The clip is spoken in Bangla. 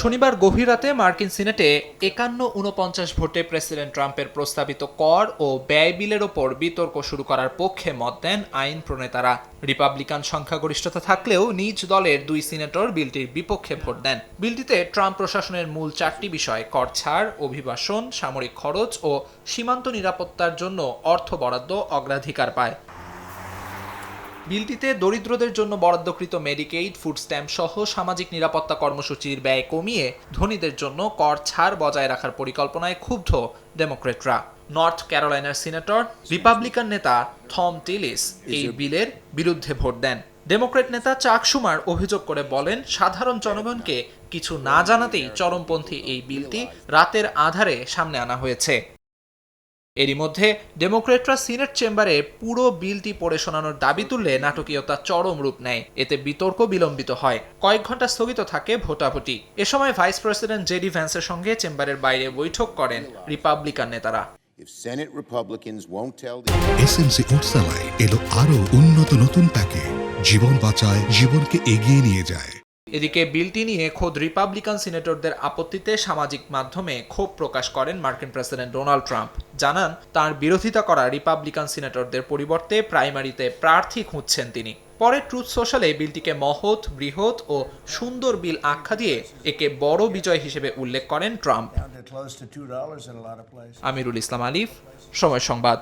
শনিবার গভীর রাতে মার্কিন সিনেটে একান্ন উনপঞ্চাশ ভোটে প্রেসিডেন্ট ট্রাম্পের প্রস্তাবিত কর ও ব্যয় বিলের ওপর বিতর্ক শুরু করার পক্ষে মত দেন আইন প্রণেতারা। রিপাবলিকান সংখ্যাগরিষ্ঠতা থাকলেও নিজ দলের দুই সিনেটর বিলটির বিপক্ষে ভোট দেন। বিলটিতে ট্রাম্প প্রশাসনের মূল চারটি বিষয়, কর ছাড়, অভিবাসন, সামরিক খরচ ও সীমান্ত নিরাপত্তার জন্য অর্থ বরাদ্দ অগ্রাধিকার পায়। বিলটিতে দরিদ্রদের জন্য বরাদ্দকৃত মেডিকেইড ফুড স্ট্যাম্প সহ সামাজিক নিরাপত্তা কর্মসূচির ব্যয় কমিয়ে ধনীদের জন্য কর ছাড় বজায় রাখার পরিকল্পনায় ক্ষুব্ধ ডেমোক্রেটরা নর্থ ক্যারোলাইনার সিনেটর রিপাবলিকান নেতা থম টিলিস এই বিলের বিরুদ্ধে ভোট দেন। ডেমোক্রেট নেতা চাক সুমার অভিযোগ করে বলেন সাধারণ জনগণকে কিছু না জানাতেই চরমপন্থী এই বিলটি রাতের আধারে সামনে আনা হয়েছে। এরই মধ্যে ডেমোক্রেটরা সিনেট চেম্বারে পুরো বিলটি পড়ে শোনানোর দাবি তুললে নাটকীয়তা চরম রূপ নেয়। এতে বিতর্ক বিলম্বিত হয়। কয়েক ঘণ্টা স্থগিত থাকে ভোটাভুটি। এ সময় ভাইস প্রেসিডেন্ট জেডি ভ্যান্সের সঙ্গে চেম্বারের বাইরে বৈঠক করেন রিপাবলিকান নেতারা। If Senate Republicans won't tell the SMC উৎসালায় এলো আরও উন্নত নতুন প্যাকে। জীবন বাঁচায় জীবনকে এগিয়ে নিয়ে যায়। এদিকে বিলটি নিয়ে খোদ রিপাবলিকান সিনেটরদের আপত্তিতে সামাজিক মাধ্যমে ক্ষোভ প্রকাশ করেন মার্কিন প্রেসিডেন্ট ডোনাল্ড ট্রাম্প। জানান তার বিরোধিতা করা রিপাবলিকান সিনেটরদের পরিবর্তে প্রাইমারিতে প্রার্থী খুঁজছেন তিনি। পরে ট্রুথ সোশ্যালে বিলটিকে মহৎ বৃহৎ ও সুন্দর বিল আখ্যা দিয়ে একে বড় বিজয় হিসেবে উল্লেখ করেন ট্রাম্প. আমিরুল ইসলাম আলিফ সময় সংবাদ।